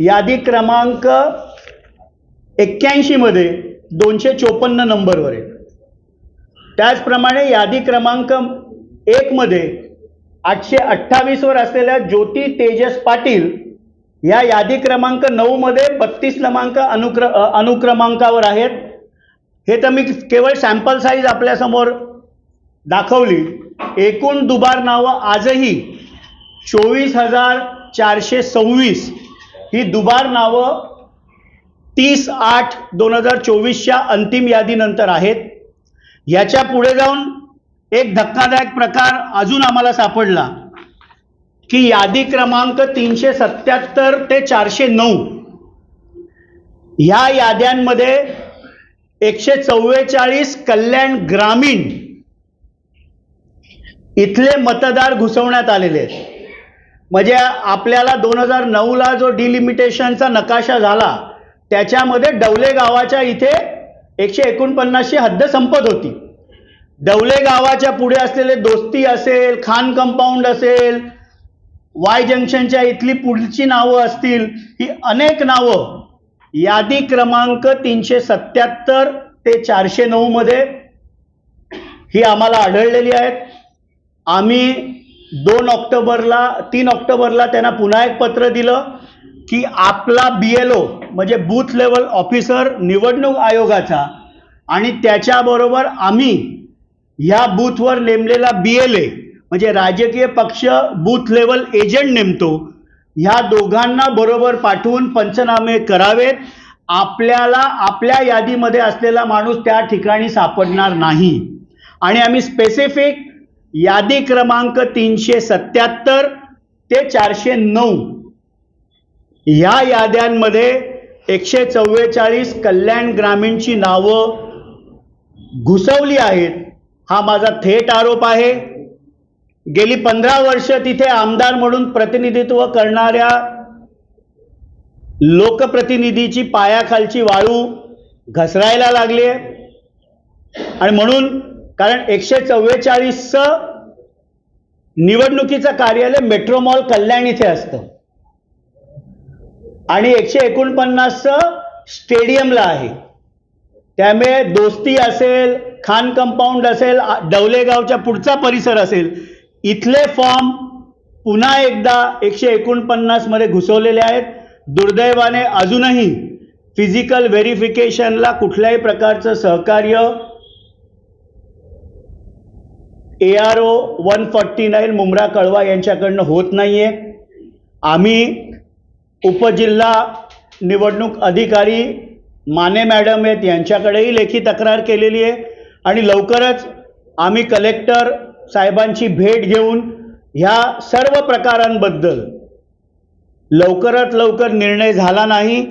यादी क्रमांक एक्क्याऐंशीमध्ये दोनशे चोपन्न नंबरवर आहे. त्याचप्रमाणे यादी क्रमांक एकमध्ये आठशे अठ्ठावीसवर असलेल्या ज्योती तेजस पाटील या यादी क्रमांक नऊमध्ये बत्तीस क्रमांक अनुक्र अनुक्रमांकावर आहेत. हे तर मी केवळ सॅम्पल साईज आपल्यासमोर दाखवली. एकूण दुबार नावं आजही चोवीस हजार चारशे सव्वीस ही दुबार नावं तीस आठ दोन हजार चोवीसच्या अंतिम यादीनंतर आहेत. याच्यापुढे जाऊन एक धक्कादायक प्रकार अजून आम्हाला सापडला की यादी क्रमांक तीनशे सत्याहत्तर ते चारशे नऊ. ह्या याद्यांमध्ये एकशे चव्वेचाळीस कल्याण ग्रामीण इथले मतदार घुसवण्यात आलेले आहेत. म्हणजे आपल्याला दोन हजार नऊला जो डिलिमिटेशनचा नकाशा झाला त्याच्यामध्ये डवले गावाच्या इथे एकशे एकोणपन्नासची हद्द संपत होती. डवले गावाच्या पुढे असलेले दोस्ती असेल खान कंपाऊंड असेल वाय जंक्शनच्या इथली पुढची नावं असतील ही अनेक नावं यादी क्रमांक तीनशे सत्याहत्तर ते चारशे नऊमध्ये ही आम्हाला आढळलेली आहेत. आम्ही दोन ऑक्टोबरला तीन ऑक्टोबरला त्यांना पुन्हा एक पत्र दिलं की आपला बी एल ओ म्हणजे बूथ लेवल ऑफिसर निवडणूक आयोगाचा आणि त्याच्याबरोबर आम्ही ह्या बूथवर नेमलेला बी एल ए म्हणजे राजकीय पक्ष बूथ लेवल एजंट नेमतो ह्या दोघांना बरोबर पाठवून पंचनामे करावेत. आपल्याला आपल्या यादीमध्ये असलेला माणूस त्या ठिकाणी सापडणार नाही. आणि आम्ही स्पेसिफिक यादी क्रमांक तीनशे सत्याहत्तर ते चारशे नऊ. ह्या याद्यांमध्ये एकशे चव्वेचाळीस कल्याण ग्रामीणची नावं घुसवली आहेत. हा माझा थेट आरोप आहे. गेली पंधरा वर्ष तिथे आमदार म्हणून प्रतिनिधित्व करणाऱ्या लोकप्रतिनिधीची पायाखालची वाळू घसरायला लागली आहे आणि म्हणून कारण एकशे चव्वेचाळीसचं निवडणुकीचं कार्यालय मेट्रो मॉल कल्याण इथे असतं. आणि एकशे एकोणपन्नासचं स्टेडियमला आहे. त्यामुळे दोस्ती असेल खान कंपाऊंड असेल डवलेगावच्या पुढचा परिसर असेल इथले फॉर्म पुन्हा एकदा एकशे एकोणपन्नासमध्ये घुसवलेले आहेत. दुर्दैवाने अजूनही फिजिकल व्हेरिफिकेशनला कुठल्याही प्रकारचं सहकार्य A R O one forty nine Mumbra Kalwa यांच्याकडनं होत नाही आहे आम्ही उपजिल्हा निवडणूक अधिकारी माने मॅडम आहेत यांच्याकडेही लेखी तक्रार केलेली आहे. आणि लवकरच आम्ही कलेक्टर साहेबांची भेट घेऊन ह्या सर्व प्रकारांबद्दल लवकरात लवकर निर्णय झाला नाही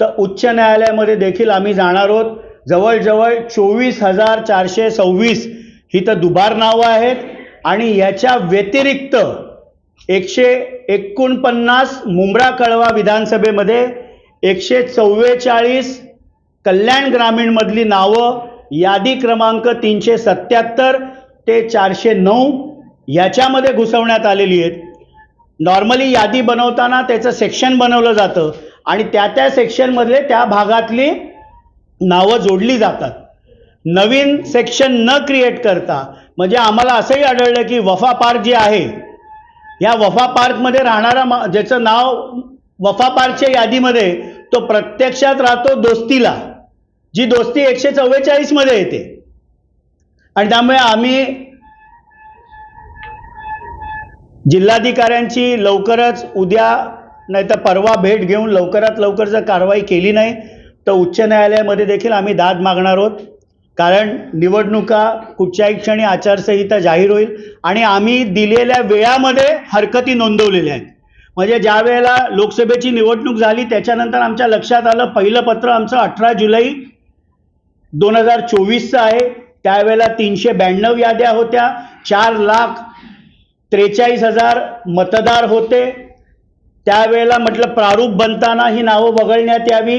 तर उच्च न्यायालयामध्ये देखील आम्ही जाणार आहोत. जवळजवळ चोवीस हजार चारशे सव्वीस ही तर दुबार नावं आहेत. आणि याच्या व्यतिरिक्त एकशे एकोणपन्नास मुंब्रा कळवा विधानसभेमध्ये एकशे चव्वेचाळीस कल्याण ग्रामीणमधली नावं यादी क्रमांक तीनशे सत्याहत्तर ते चारशे नऊ याच्यामध्ये घुसवण्यात आलेली आहेत. नॉर्मली यादी बनवताना त्याचं सेक्शन बनवलं जातं आणि त्या त्या सेक्शनमधले त्या भागातली नावं जोडली जातात. नवीन सेक्शन न क्रिएट करता म्हणजे आम्हाला असंही आढळलं की वफा पार्क जे आहे या वफा पार्कमध्ये राहणारा मा ज्याचं नाव वफा पार्कच्या यादीमध्ये तो प्रत्यक्षात राहतो दोस्तीला जी दोस्ती एकशे चव्वेचाळीसमध्ये येते. आणि त्यामुळे आम्ही जिल्हाधिकाऱ्यांची लवकरच उद्या नाही तर परवा भेट घेऊन लवकरात लवकर जर कारवाई केली नाही तर उच्च न्यायालयामध्ये देखील आम्ही दाद मागणार आहोत. कारण निवडणुका कुठच्याही क्षणी आचारसंहिता जाहीर होईल आणि आम्ही दिलेल्या वेळामध्ये हरकती नोंदवलेल्या आहेत. म्हणजे ज्या वेळेला लोकसभेची निवडणूक झाली त्याच्यानंतर आमच्या लक्षात आलं पहिलं पत्र आमचं अठरा जुलै दोन हजार चोवीसचं आहे. त्यावेळेला तीनशे ब्याण्णव याद्या होत्या. चार लाख त्रेचाळीस हजार मतदार होते. त्यावेळेला म्हटलं प्रारूप बनताना ही नावं वगळण्यात यावी.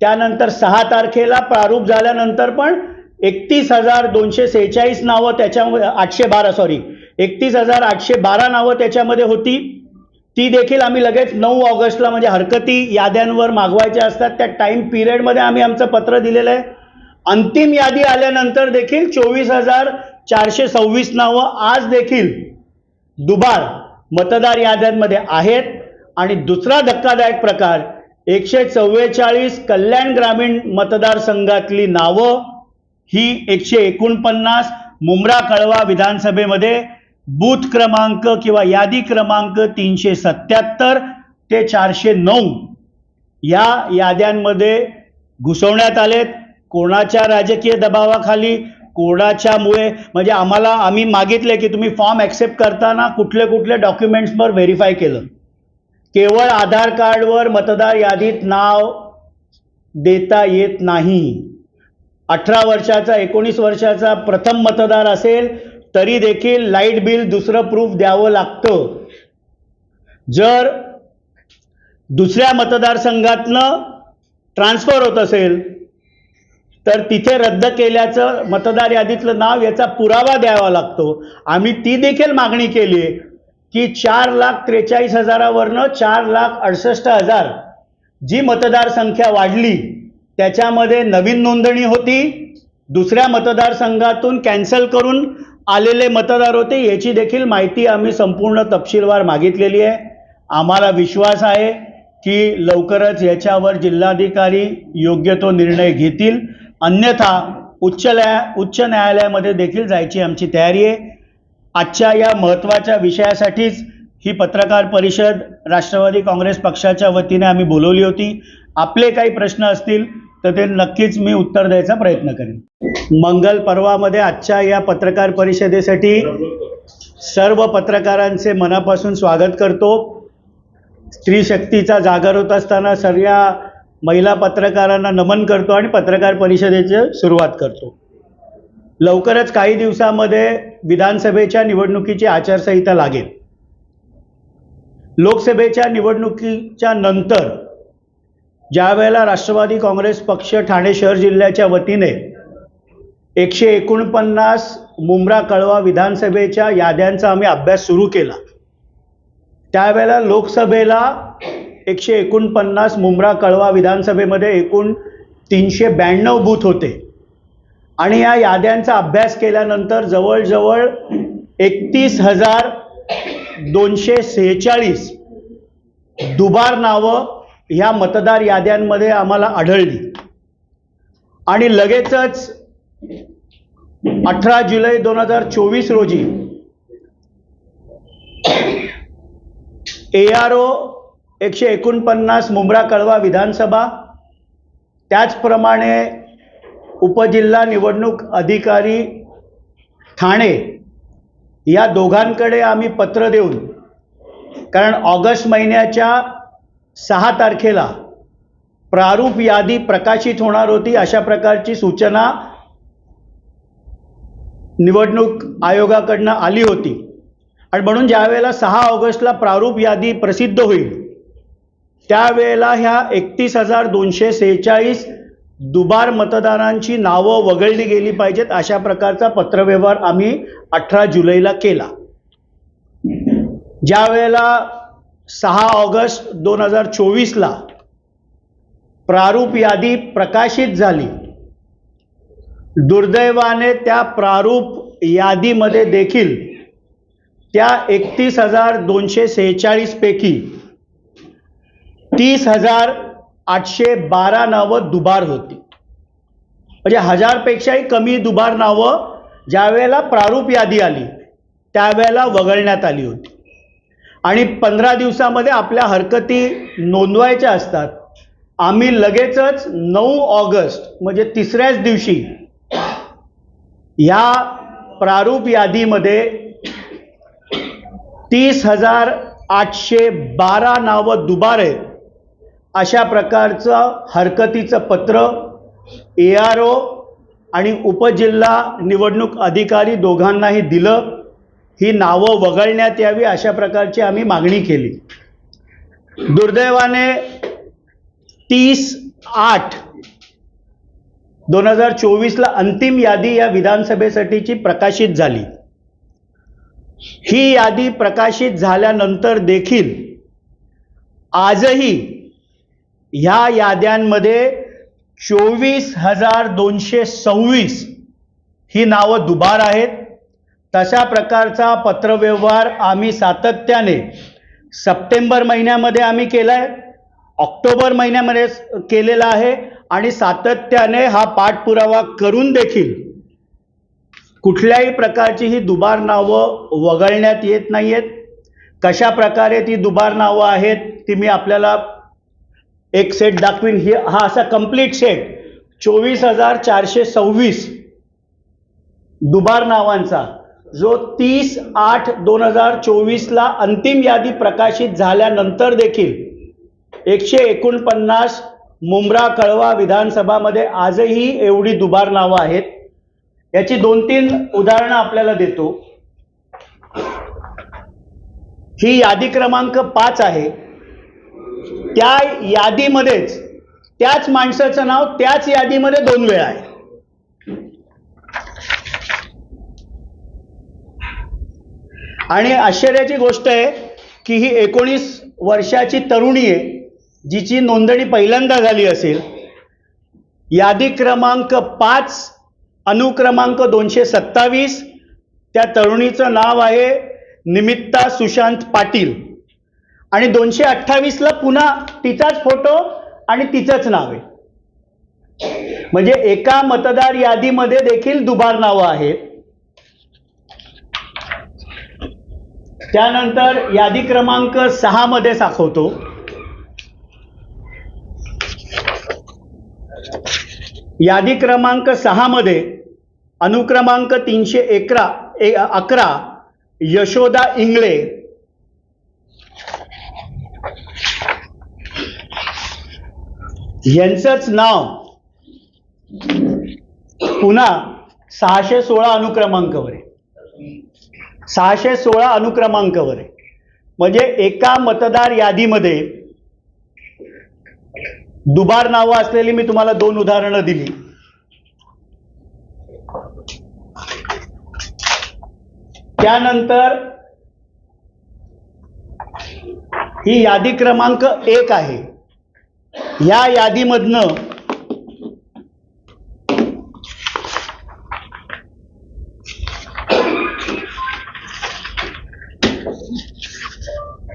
त्यानंतर सहा तारखेला प्रारूप झाल्यानंतर पण एकतीस हजार दोनशे सेहेचाळीस नावं त्याच्यामध्ये आठशे बारा सॉरी एकतीस हजार आठशे बारा नावं त्याच्यामध्ये होती. ती देखील आम्ही लगेच नऊ ऑगस्टला म्हणजे हरकती याद्यांवर मागवायच्या असतात. त्या टाईम पिरियडमध्ये आम्ही आमचं पत्र दिलेलं आहे. अंतिम यादी आल्यानंतर देखील चोवीस हजार चारशे सव्वीस नावं आज देखील दुबार मतदार याद्यांमध्ये आहेत. आणि दुसरा धक्कादायक प्रकार एकशे चव्वेचाळीस कल्याण ग्रामीण मतदारसंघातली नावं ही एकशे एकोणपन्नास मुंब्रा कळवा विधानसभेमध्ये बूथ क्रमांक किंवा यादी क्रमांक तीनशे सत्याहत्तर ते चारशे नऊ या याद्यांमध्ये घुसवण्यात आलेत. कोणाच्या राजकीय दबावाखाली कोणाच्यामुळे? म्हणजे आम्हाला आम्ही मागितले की तुम्ही फॉर्म ॲक्सेप्ट करताना कुठले कुठले डॉक्युमेंट्सवर व्हेरीफाय केलं. केवळ आधार कार्डवर मतदार यादीत नाव देता येत नाही. अठरा वर्षाचा एकोणीस वर्षाचा प्रथम मतदार असेल तरी देखील लाइट बिल दुसरं प्रूफ द्यावं लागतं. जर दुसऱ्या मतदारसंघातनं ट्रान्सफर होत असेल तर तिथे रद्द केल्याचं मतदार यादीतलं नाव याचा पुरावा द्यावा लागतो. आम्ही ती देखील मागणी केली की चार लाख त्रेचाळीस हजारावरनं चार लाख अडसष्ट हजार जी मतदारसंख्या वाढली त्याच्यामध्ये नवीन नोंदणी होती. दुसऱ्या मतदारसंघातून कॅन्सल करून आलेले मतदार होते. याची देखील माहिती आम्ही संपूर्ण तपशीलवार मागितलेली आहे. आम्हाला विश्वास आहे की लवकरच याच्यावर जिल्हाधिकारी योग्य तो निर्णय घेतील. अन्यथा उच्च न्याया उच्च न्यायालयामध्ये देखील जायची आमची तयारी आहे. आजच्या या महत्त्वाच्या विषयासाठीच ही पत्रकार परिषद राष्ट्रवादी काँग्रेस पक्षाच्या वतीने आम्ही बोलवली होती. आपले काही प्रश्न असतील तर ते नक्कीच मी उत्तर द्यायचा प्रयत्न करेन. मंगल पर्वामध्ये आजच्या या पत्रकार परिषदेसाठी सर्व पत्रकारांचे मनापासून स्वागत करतो. स्त्री शक्तीचा जागर होत असताना सर्व महिला पत्रकारांना नमन करतो आणि पत्रकार परिषदेची सुरुवात करतो. लवकरच काही दिवसामध्ये विधानसभेच्या निवडणुकीची आचारसंहिता लागेल. लोकसभेच्या निवडणुकीच्या नंतर ज्या वेळेला राष्ट्रवादी काँग्रेस पक्ष ठाणे शहर जिल्ह्याच्या वतीने एकशे एकोणपन्नास मुंब्रा कळवा विधानसभेच्या याद्यांचा आम्ही अभ्यास सुरू केला. त्यावेळेला लोकसभेला एकशे एकोणपन्नास मुंब्रा कळवा विधानसभेमध्ये एकूण तीनशे ब्याण्णव बूथ होते. आणि या याद्यांचा अभ्यास केल्यानंतर जवळजवळ एकतीस हजार दोनशे सेहेचाळीस दुबार नावं ह्या मतदार याद्यांमध्ये आम्हाला आढळली. आणि लगेचच अठरा जुलै दोन हजार चोवीस रोजी ए आर ओ एकशे एकोणपन्नास मुंब्रा कळवा विधानसभा त्याचप्रमाणे उपजिल्हा निवडणूक अधिकारी ठाणे या दोघांकडे आम्ही पत्र देऊन कारण ऑगस्ट महिन्याच्या सहा तारखेला प्रारूप यादी प्रकाशित होणार होती अशा प्रकारची सूचना निवडणूक आयोगाकडनं आली होती. आणि म्हणून ज्यावेळेला सहा ऑगस्टला प्रारूप यादी प्रसिद्ध होईल त्यावेळेला ह्या एकतीस हजार दोनशे सेहेचाळीस दुबार मतदारांची नावं वगळली गेली पाहिजेत अशा प्रकारचा पत्रव्यवहार आम्ही अठरा जुलैला केला. ज्या वेळेला सहा ऑगस्ट दोन हजार चोवीसला प्रारूप यादी प्रकाशित झाली. दुर्दैवाने त्या प्रारूप यादीमध्ये देखील त्या एकतीस हजार दोनशे सेहेचाळीसपैकी तीस हजार आठशे बारा नावं दुबार होती. म्हणजे हजारपेक्षाही कमी दुबार नावं ज्यावेळेला प्रारूप यादी आली त्यावेळेला वगळण्यात आली होती. आणि पंधरा दिवसामध्ये आपल्या हरकती नोंदवायच्या असतात. आम्ही लगेचच नऊ ऑगस्ट म्हणजे तिसऱ्याच दिवशी या प्रारूप यादीमध्ये तीस हजार आठशे बारा नावं दुबार आहेत अशा प्रकारचं हरकतीचं पत्र ए आर ओ आणि उपजिल्हा निवडणूक अधिकारी दोघांनाही दिलं. ही नावं वगळण्यात यावी अशा प्रकारची आम्ही मागणी केली. दुर्दैवाने तीस आठ दोन हजार चोवीसला अंतिम यादी या विधानसभेसाठीची प्रकाशित झाली. ही यादी प्रकाशित झाल्यानंतर देखील आजही ह्या याद्यांमध्ये चोवीस हजार दोनशे सव्वीस ही नावं दुबार आहेत. तशा प्रकारचा पत्रव्यवहार आम्ही सातत्याने सप्टेंबर महिन्यामध्ये आम्ही केला आहे ऑक्टोबर महिन्यामध्ये केलेला आहे आणि सातत्याने हा पाठपुरावा करून देखील कुठल्याही प्रकारची ही दुबार नावं वगळण्यात येत नाही आहेत कशा प्रकारे ती दुबार नावं आहेत ती मी आपल्याला एक सेट दाखवीन. ही हा असा कंप्लीट सेट चोवीस हजार चारशे सव्वीस दुबार नावांचा जो तीस आठ दोन हजार चोवीसला अंतिम यादी प्रकाशित झाल्यानंतर देखील एकशे एकोणपन्नास मुंब्रा कळवा विधानसभामध्ये आजही एवढी दुबार नावं आहेत. याची दोन तीन उदाहरणं आपल्याला देतो. ही यादी क्रमांक पाच आहे. त्या यादीमध्येच त्याच माणसाचं नाव त्याच यादीमध्ये दोन वेळा आहे. आणि आश्चर्याची गोष्ट आहे की ही एकोणीस वर्षाची तरुणी आहे जिची नोंदणी पहिल्यांदा झाली असेल. यादी क्रमांक पाच अनुक्रमांक दोनशे सत्तावीस त्या तरुणीचं नाव आहे निमित्ता सुशांत पाटील. आणि दोनशे अठ्ठावीसला पुन्हा तिचाच फोटो आणि तिचंच नाव आहे. म्हणजे एका मतदार यादीमध्ये देखील दुबार नावं आहेत. त्यानंतर यादी क्रमांक सहा मध्ये दाखवतो यादी क्रमांक सहा मध्ये अनुक्रमांक तीनशे एकरा ए, अकरा यशोदा इंगळे. यांचंच नाव पुन्हा सहाशे सोळा अनुक्रमांकावर आहे. सहाशे सोळा अनुक्रमांकावर आहे. म्हणजे एका मतदार यादीमध्ये दुबार नावं असलेली मी तुम्हाला दोन उदाहरणं दिली. त्यानंतर ही यादी क्रमांक एक आहे. या यादीमधनं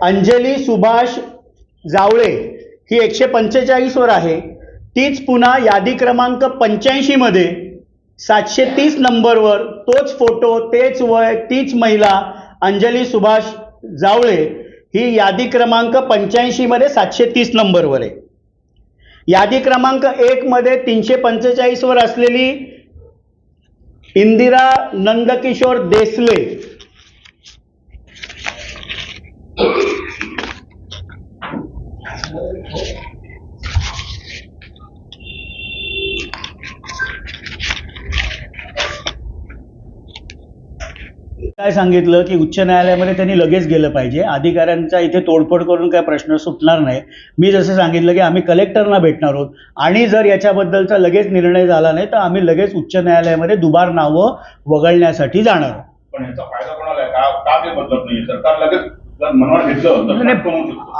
अंजली सुभाष जावळे ही एकशे पंचेचाळीसवर आहे. तीच पुन्हा यादी क्रमांक पंच्याऐंशीमध्ये सातशे तीस नंबरवर तोच फोटो तेच वय तीच महिला अंजली सुभाष जावळे ही यादी क्रमांक पंच्याऐंशीमध्ये सातशे तीस नंबरवर आहे. यादी क्रमांक एकमध्ये तीनशे पंचेचाळीसवर असलेली इंदिरा नंदकिशोर देसले काय सांगितलं की उच्च न्यायालयामध्ये त्यांनी लगेच गेलं पाहिजे. अधिकाऱ्यांचा इथे तोडफोड करून काय प्रश्न सुटणार नाही. मी जसं सांगितलं की आम्ही कलेक्टरना भेटणार आहोत. आणि जर याच्याबद्दलचा लगेच निर्णय झाला नाही तर आम्ही लगेच उच्च न्यायालयामध्ये दुबार नावं वगळण्यासाठी जाणार आहोत. पण याचा फायदा कोणाला आहे? का का ते बदलत नाही सरकार लगेच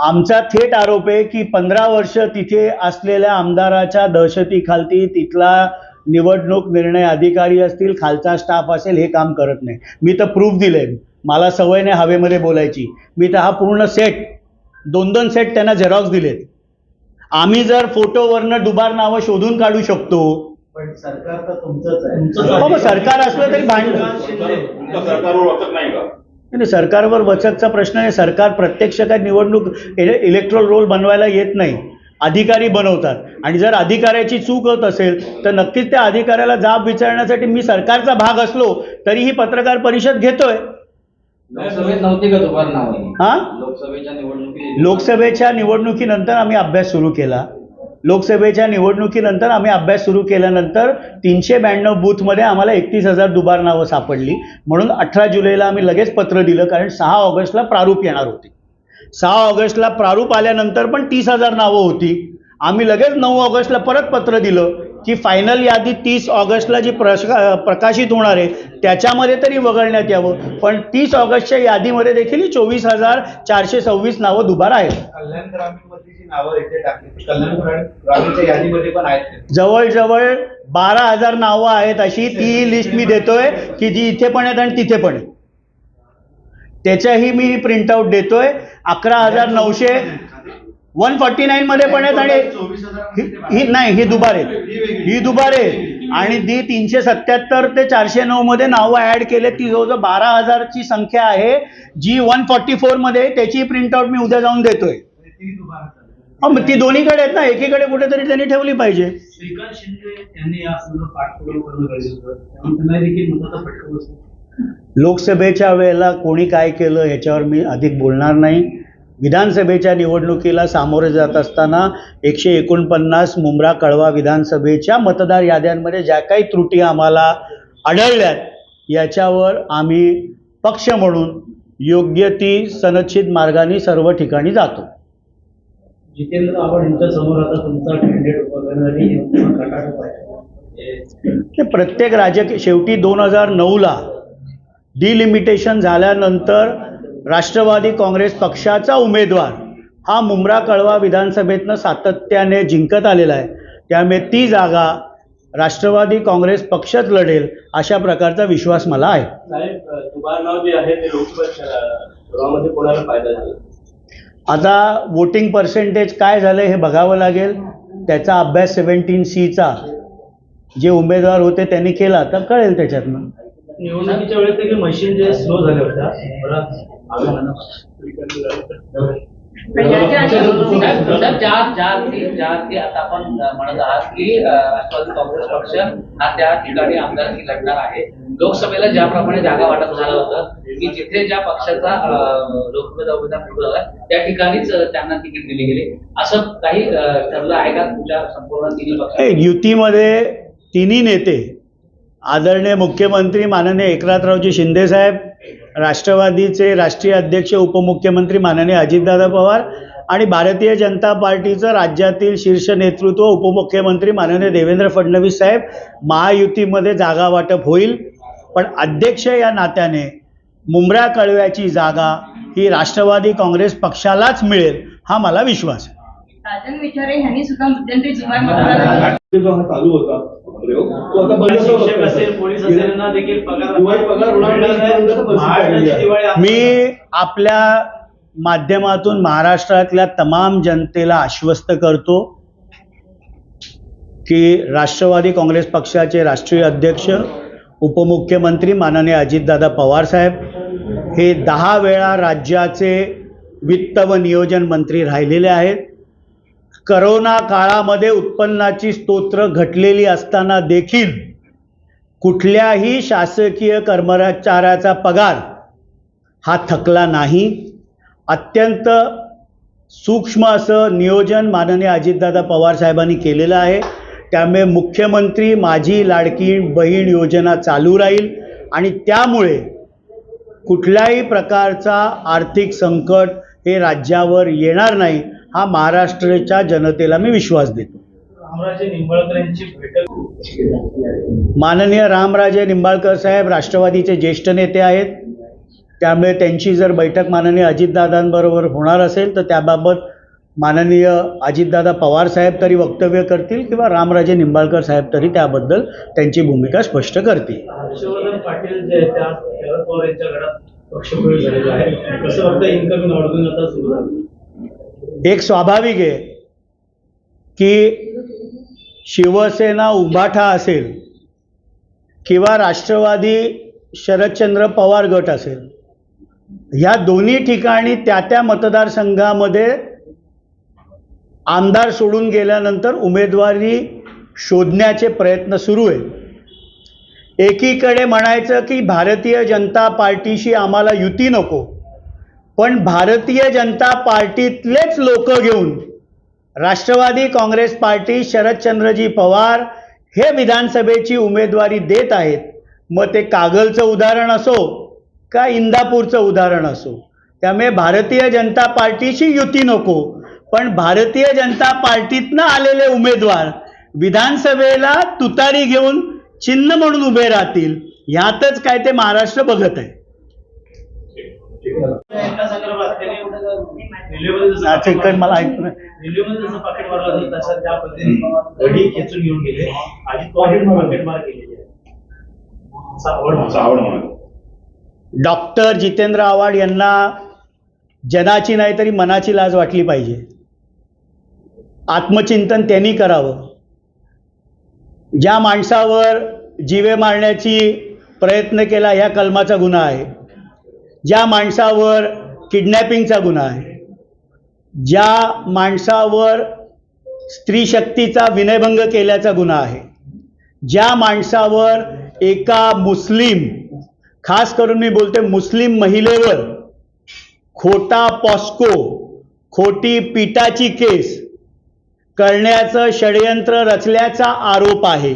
आमचा थेट आरोप आहे की पंधरा वर्ष तिथे असलेल्या आमदाराच्या दहशतीखालती तिथला निवडणूक निर्णय अधिकारी असतील खालचा स्टाफ असेल हे काम करत नाही. मी तर प्रूफ दिले मला सवय नाही हवेमध्ये बोलायची. मी तर हा पूर्ण सेट दोन दोन सेट त्यांना झेरॉक्स दिलेत. आम्ही जर फोटोवरनं दुबार नावं शोधून काढू शकतो. पण सरकार तर तुमचंच आहे. हो, सरकार असलं तरी भांड तुमचं सरकारवर वाचत नाही का? नाही सरकारवर वचकचा प्रश्न आहे. सरकार प्रत्यक्ष काय निवडणूक इले इलेक्ट्रॉल रोल बनवायला येत नाही. अधिकारी बनवतात. आणि जर अधिकाऱ्याची चूक होत असेल तर नक्कीच त्या अधिकाऱ्याला जाब विचारण्यासाठी मी सरकारचा भाग असलो तरी ही पत्रकार परिषद घेतोय. लोकसभेत नव्हती का दुपार नाव? हा? लोकसभेच्या निवडणुकीनंतर आम्ही अभ्यास सुरू केला. लोकसभेच्या निवडणुकीनंतर आम्ही अभ्यास सुरू केल्यानंतर तीनशे ब्याण्णव बूथमध्ये आम्हाला एकतीस हजार दुबार नावं सापडली. म्हणून अठरा जुलैला आम्ही लगेच पत्र दिलं कारण सहा ऑगस्टला प्रारूप येणार होती. सहा ऑगस्टला प्रारूप आल्यानंतर पण तीस हजार नावं होती. आम्ही लगेच नऊ ऑगस्टला परत पत्र दिलं. की फायनल यादी तीस ऑगस्टला जी प्रशा प्रकाशित होणार आहे त्याच्यामध्ये तरी वगळण्यात यावं. पण तीस ऑगस्टच्या यादीमध्ये देखील चोवीस हजार चारशे सव्वीस नावं दुबार आहेत. जी. जवळजवळ बारा हजार नावं आहेत अशी ती लिस्ट मी देतोय की जी इथे पण आहेत आणि तिथे पण आहे त्याच्याही मी प्रिंटआउट देतोय. अकरा हजार नऊशे वन फॉर्टी नाईन मध्ये पण आहेत आणि ही नाही ही दुबार आहेत. ही दुबार आहे आणि ती तीनशे सत्याहत्तर ते चारशे नऊ मध्ये नावं ऍड केले. ती जवळजवळ बारा हजारची संख्या आहे. जी वन फॉर्टी फोरमध्ये त्याची प्रिंटआउट मी उद्या जाऊन देतोय. मग ती दोन्हीकडे आहेत ना. एकीकडे कुठेतरी त्यांनी ठेवली पाहिजे. श्रीकांत शिंदे यांनी पाठपुरावा लोकसभेच्या वेळेला कोणी काय केलं याच्यावर मी अधिक बोलणार नाही. विधानसभेच्या निवडणुकीला सामोरे जात असताना एकशे एकोणपन्नास मुंब्रा कळवा विधानसभेच्या मतदार याद्यांमध्ये ज्या काही त्रुटी आम्हाला आढळल्यात याच्यावर आम्ही पक्ष म्हणून योग्य ती सनदशीत मार्गाने सर्व ठिकाणी जातो. जितेंद्र आव्हाड यांच्या समोर आता तुमचा कॅन्डिडेट ते प्रत्येक राजकीय शेवटी दोन हजार नऊला डिलिमिटेशन झाल्यानंतर राष्ट्रवादी काँग्रेस पक्षाचा उमेदवार हा मुंब्रा कळवा विधानसभेतनं सातत्याने जिंकत आलेला आहे. त्यामुळे ती जागा राष्ट्रवादी काँग्रेस पक्षच लढेल अशा प्रकारचा विश्वास मला आहे. झाला? आता वोटिंग पर्सेंटेज काय झालं हे बघावं लागेल. त्याचा अभ्यास सेव्हन्टीन सीचा जे उमेदवार होते त्यांनी केला तर कळेल त्याच्यातनं. निवडणुकीच्या वेळेस मशीन जे स्लो झाल्या होत्या चार चार ज्या चार ती- आता आपण म्हणत आहात की राष्ट्रवादी काँग्रेस पक्ष हा त्या ठिकाणी आमदारकी लढणार आहे लोकसभेला ज्याप्रमाणे जागा वाटप झालं होतं की जिथे ज्या पक्षाचा लोकसभेचा उमेदवार निवडून झाला त्या ठिकाणीच त्यांना तिकीट दिली गेली असं काही ठरलं आहे का तुमच्या संपूर्ण तिन्ही पक्ष युतीमध्ये तिन्ही नेते आदरणीय मुख्यमंत्री माननीय एकनाथरावजी शिंदेसाहेब राष्ट्रवादीचे राष्ट्रीय अध्यक्ष उपमुख्यमंत्री माननीय अजितदादा पवार आणि भारतीय जनता पार्टीचं राज्यातील शीर्ष नेतृत्व उपमुख्यमंत्री माननीय देवेंद्र फडणवीस साहेब महायुतीमध्ये जागा वाटप होईल पण अध्यक्ष या नात्याने मुंब्रा कळव्याची जागा ही राष्ट्रवादी काँग्रेस पक्षालाच मिळेल हा मला विश्वास आहे राजन विचारे यांनी सुद्धा मध्यंतरी मतदार हा चालू होता मी आपल्या माध्यमातून महाराष्ट्रातल्या तमाम जनतेला आश्वस्त करतो की राष्ट्रवादी काँग्रेस पक्षाचे राष्ट्रीय अध्यक्ष उपमुख्यमंत्री माननीय अजितदादा पवार साहेब हे दहा वेळा राज्याचे वित्त व नियोजन मंत्री राहिलेले आहेत. करोना काळामध्ये उत्पन्नाची स्तोत्र घटलेली असताना देखील कुठल्याही शासकीय कर्मचाऱ्याचा पगार हा थकला नाही. अत्यंत सूक्ष्म असं नियोजन माननीय अजितदादा पवार साहेबांनी केलेलं आहे. त्यामुळे मुख्यमंत्री माझी लाडकी बहीण योजना चालू राहील आणि त्यामुळे कुठल्याही प्रकारचा आर्थिक संकट हे राज्यावर येणार नाही. हा महाराष्ट्राच्या जनतेला मी विश्वास देतो. माननीय रामराजे निंबाळकर साहेब राष्ट्रवादीचे ज्येष्ठ नेते आहेत. त्यामुळे त्यांची जर बैठक माननीय अजितदादांबरोबर होणार असेल तर त्याबाबत माननीय अजितदादा पवार साहेब तरी वक्तव्य करतील किंवा रामराजे निंबाळकर साहेब तरी त्याबद्दल त्यांची भूमिका स्पष्ट करतील. हर्षवर्धन पाटील जे आहेत त्या शरद पवार यांच्या गटात पक्षप्रवेश झालेला आहे. कसं वाटतं इन्कमिंग आता सुरू झालं. एक स्वाभाविक आहे की शिवसेना उभाठा असेल किंवा राष्ट्रवादी शरदचंद्र पवार गट असेल ह्या दोन्ही ठिकाणी त्या त्या मतदारसंघामध्ये आमदार सोडून गेल्यानंतर उमेदवारी शोधण्याचे प्रयत्न सुरू आहेत. एकीकडे म्हणायचं की भारतीय जनता पार्टीशी आम्हाला युती नको पण भारतीय जनता पार्टीतलेच लोक घेऊन राष्ट्रवादी काँग्रेस पार्टी शरदचंद्रजी पवार हे विधानसभेची उमेदवारी देत आहेत. मग ते कागलचं उदाहरण असो का इंदापूरचं उदाहरण असो. त्यामुळे भारतीय जनता पार्टीशी युती नको. पण भारतीय जनता पार्टीतनं आलेले उमेदवार विधानसभेला तुतारी घेऊन चिन्ह म्हणून उभे राहतील. ह्यातच काय ते महाराष्ट्र बघत आहे. मला. रेल्वेमध्ये जसं पाकिट त्या पद्धतीने घडी खेचून घेऊन गेले. पाकिट मार केलेली आहे डॉक्टर जितेंद्र आव्हाड यांना जनाची नाही तरी मनाची लाज वाटली पाहिजे. आत्मचिंतन त्यांनी करावं. ज्या माणसावर जीवे मारण्याची प्रयत्न केला ह्या कलमाचा गुन्हा आहे. ज्या माणसावर किडनॅपिंगचा गुन्हा आहे ज्या माणसावर स्त्री शक्तीचा विनयभंग केल्याचा गुन्हा आहे ज्या माणसावर एका मुस्लिम खास करून मी बोलते मुस्लिम महिलेवर खोटा पॉस्को खोटी पिटाची केस करण्याचं षडयंत्र रचल्याचा आरोप आहे.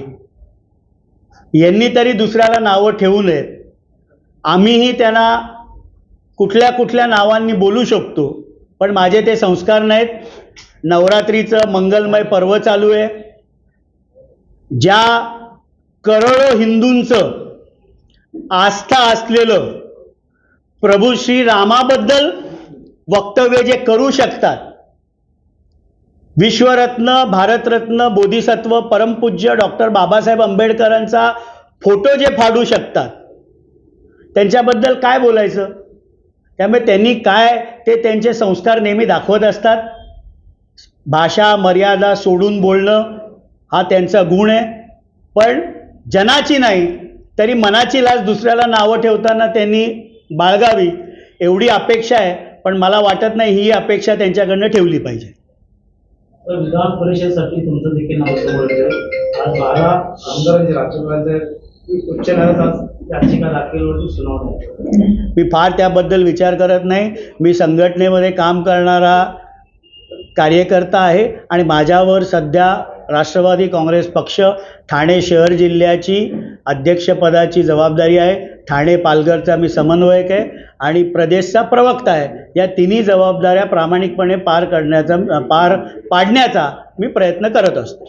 यांनी तरी दुसऱ्याला नावं ठेवू नयेत. आम्हीही त्यांना कुठल्या कुठल्या नावांनी बोलू शकतो पण माझे ते संस्कार नाहीत. नवरात्रीचं मंगलमय पर्व चालू आहे. ज्या करोडो हिंदूंचं आस्था असलेलं प्रभू श्री रामाबद्दल वक्तव्य जे करू शकतात विश्वरत्न भारतरत्न बोधिसत्व परमपूज्य डॉक्टर बाबासाहेब आंबेडकरांचा फोटो जे फाडू शकतात त्यांच्याबद्दल काय बोलायचं? त्यामुळे त्यांनी काय ते त्यांचे संस्कार नेहमी दाखवत असतात. भाषा मर्यादा सोडून बोलणं हा त्यांचा गुण आहे. पण जनाची नाही तरी मनाची लाज दुसऱ्याला नावं ठेवताना त्यांनी बाळगावी एवढी अपेक्षा आहे. पण मला वाटत नाही ही अपेक्षा त्यांच्याकडनं ठेवली पाहिजे. विधान परिषदेसाठी तुमचं देखील नाव आज बारा आमदारांचे राज्यपालांचे उच्च न्यायालयात आज याचिका दाखल सुनावणी आहे. मी फार त्याबद्दल विचार करत नाही. मी संघटनेमध्ये काम करणारा कार्यकर्ता आहे आणि माझ्यावर सध्या राष्ट्रवादी काँग्रेस पक्ष ठाणे शहर जिल्ह्याची अध्यक्षपदाची जबाबदारी आहे. ठाणे पालघरचा मी समन्वयक आहे आणि प्रदेशचा प्रवक्ता आहे. या तिन्ही जबाबदाऱ्या प्रामाणिकपणे पार करण्याचा पार पाडण्याचा मी प्रयत्न करत असतो.